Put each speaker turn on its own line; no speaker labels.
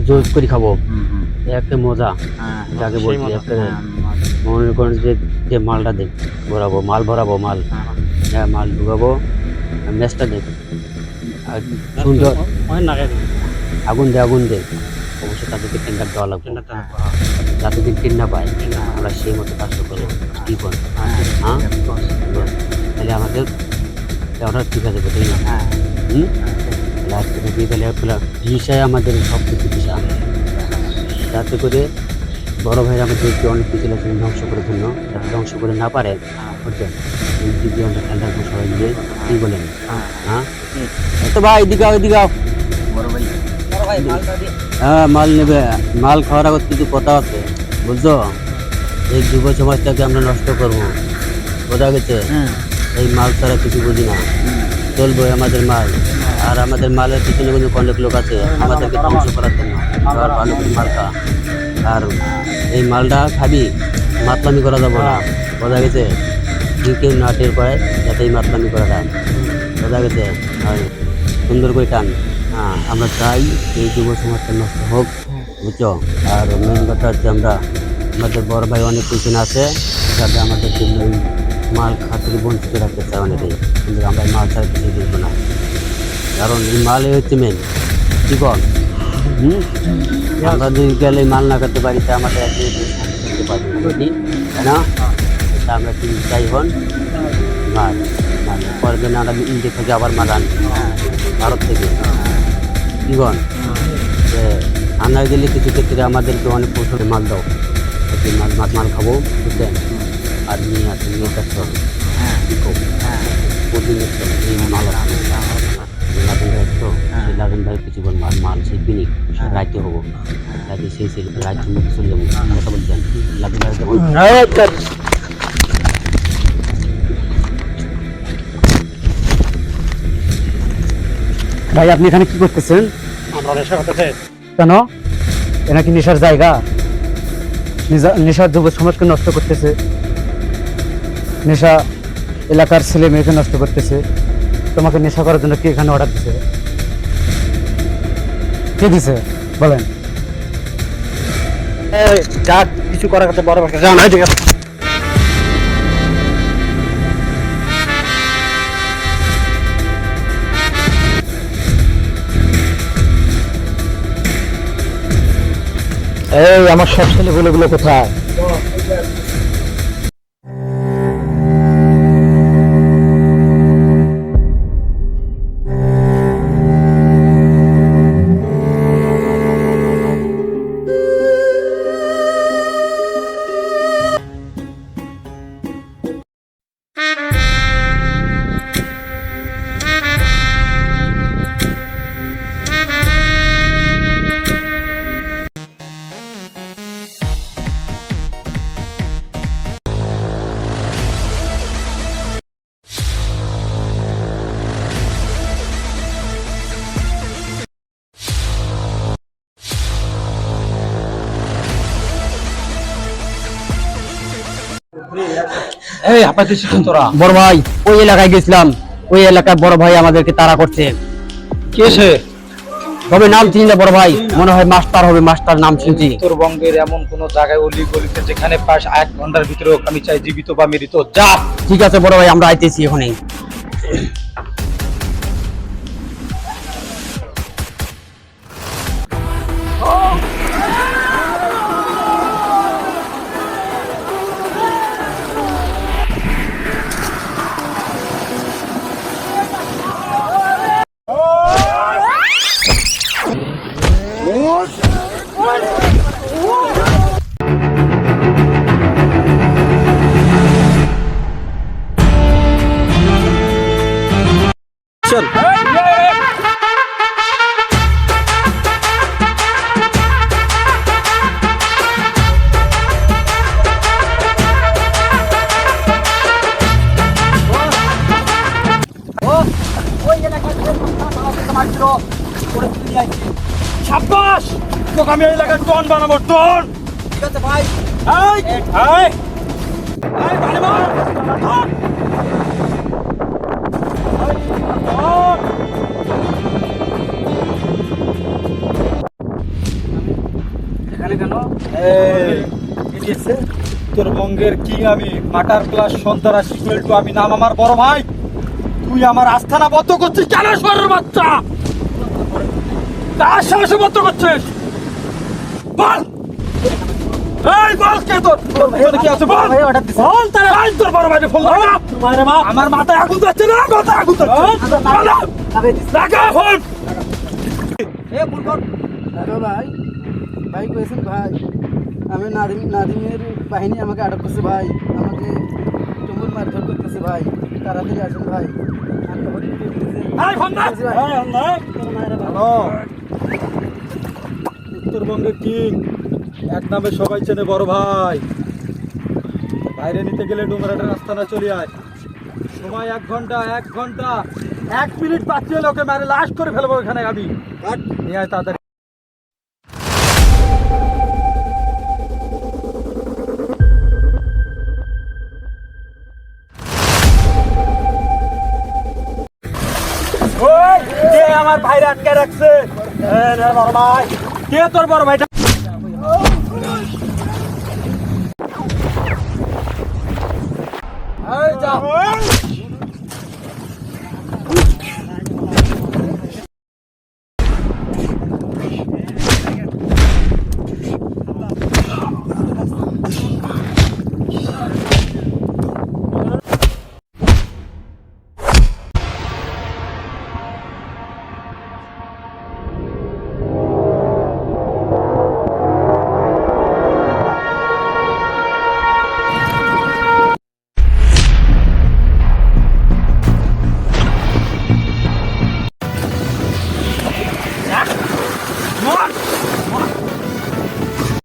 জোর করে খাব।
হুম, হুম।
একটা মজা
হ্যাঁ,
যাকে বলছি একটা
হ্যাঁ।
মনে করেন যে যে মালটা দেখ ভরাবো মাল ভরাবো মাল।
হ্যাঁ।
হ্যাঁ মাল ঢুকাবো ম্যাচটা দেখ আর সুন্দর আগুন দে আগুন দে অবশ্যই তাদেরকে টেন্ডার দেওয়া লাগবে। যাতে দিন টিন না পায় আমরা সেই মতো কাজটা করব। কি কর হ্যাঁ তাহলে আমাদের ওটা ঠিক আছে
হ্যাঁ,
হুম? থেকে তাহলে আপনার আমাদের সব কিছু ভিসা যাতে করে বড় ভাইরা আমাদেরকে অনেক কিছু লেখা ধ্বংস করে জন্য যাতে ধ্বংস করে না পারে বুঝছেন এই দিকে আমরা ঠান্ডার সবাই মিলে। কী বলেন?
হ্যাঁ।
হ্যাঁ তো ভাই এদিকে এদিকে
বড় ভাই।
হ্যাঁ মাল নেবে। মাল খাওয়ার আগত কিছু কথা আছে বুঝছ? এই যুব সমাজটাকে আমরা নষ্ট করব। বোঝা গেছে?
হুম,
এই মাল ছাড়া কিছু বুঝি না। চলবো আমাদের মাল। আর আমাদের মালের পিছনে কিন্তু অনেক লোক আছে। আমাদেরকে ধ্বংস করার জন্য। আর ভালো করে মাল খা আর এই মালটা খাবি মাতলামি করা যাব না। বোঝা গেছে? কেউ না টের পায়, যাতে এই মাতলামি করা যায় বোঝা গেছে? আর সুন্দর করে টান। হ্যাঁ আমরা চাই এই যুব সমাজটা নষ্ট হোক, বুঝছ? আর মেন কথা হচ্ছে আমরা, আমাদের বড় ভাই অনেক পিছনে আছে। যাতে আমাদের এই মাল খাতে বঞ্চিত রাখতে চায় অনেকেই। কিন্তু আমরা মাল ছাড়া কিছু দেখব না। কারণ এই মালই হচ্ছে মেন কর হুম? আমরা যদি গেলে মাল না করতে পারি তা আমাদের একদিন করতে পারব না, বুঝলি? তাই না? তা আমরা কি চাই হন? মাল পরের দিন আমরা ইন্ডিয়া থেকে আবার মাল আনি ভারত থেকে। যে আনা গেলে কিছু ক্ষেত্রে আমাদেরকে অনেক প্রচুর মাল দাও। মাল মাছ মাল খাব বুঝলেন? আর নিয়ে আসি নিয়ে
হ্যাঁ,
করব
হ্যাঁ,
প্রতিদিন মাল আছে লাদেন ভাই তো সেই লাদেন ভাই কিছু বল মাল মাল সেই পিনিক রাইতে হব। রাইতে সেই সেই রাইতে মুখে চলে যাব। কথা বলছেন লাদেন ভাই যখন ভাই আপনি এখানে কি করতেছেন?
আমরা নেশা করতেছে
কেন? এটা কি নেশার জায়গা? নেশা- নেশার যুব সমাজকে নষ্ট করতেছে। নেশা এলাকার ছেলে মেয়েকে নষ্ট করতেছে। তোমাকে নেশা করার জন্য কে এখানে অর্ডার দিছে? কে দিছে? বলেন।
যা কিছু করার কাছে বড় ঠিক আছে
এই আমার সব ছেলেগুলো কোথায়?
এই হাঁপাইতে তোরা।
বড় ভাই ওই এলাকায় গেছিলাম। ওই এলাকায় বড় ভাই আমাদেরকে তাড়া করছে।
কে সে?
তবে নাম চিনি না বড় ভাই মনে হয় মাস্টার হবে মাস্টার নাম শুনছি
উত্তরবঙ্গের এমন কোন জায়গায় অলি গলিতে যেখানে পাশ এক ঘণ্টার ভিতরে আমি চাই জীবিত বা মৃত। যা!
ঠিক আছে বড় ভাই আমরা আইতেছি এখনই
সাব্বাস! তোকে আমি এই এলাকার ডন বানাবো ডন ঠিক আছে ভাই। এই এই! এই বাড়ি মার! তোর বঙ্গের কিং আমি মাটার ক্লাস সন্তারাশি টু আমি নাম আমার বড় ভাই। তুই আমার আস্থানা বদ্ধ করছিস কেন সরের বাচ্চা? তার সাহসে বদ্ধ করছিস? বল। বল কে তোর? তোর কি আছে? বল। বল তারা আই তোর বড় ভাই ফোন লাগা আমার মাথায় আগুন যাচ্ছে না? মাথায় আগুন যাচ্ছে লাগা
ভাই। ভাই কয়েছেন ভাই আমি নাদিম নাদিমের বাহিনী আমাকে আটক করছে ভাই। আমাকে টুমুর মারধর করতেছে ভাই। তাড়াতাড়ি আসুন ভাই।
হ্যালো। উত্তরবঙ্গের কিং? এক নামে সবাই চেনে বড় ভাই। বাইরে নিতে গেলে ডুমরাটের রাস্তা না চলে আয়। সময় এক ঘণ্টা এক ঘণ্টা। এক মিনিট পাচ্ছি লোকে মারে। লাশ করে ফেলব এখানে আমি। নিয়ে আয় তাড়াতাড়ি। ওই, আমার ভাইরে আটকে রাখছে? বড় কে তোর বড় ভাইটা? এই যা।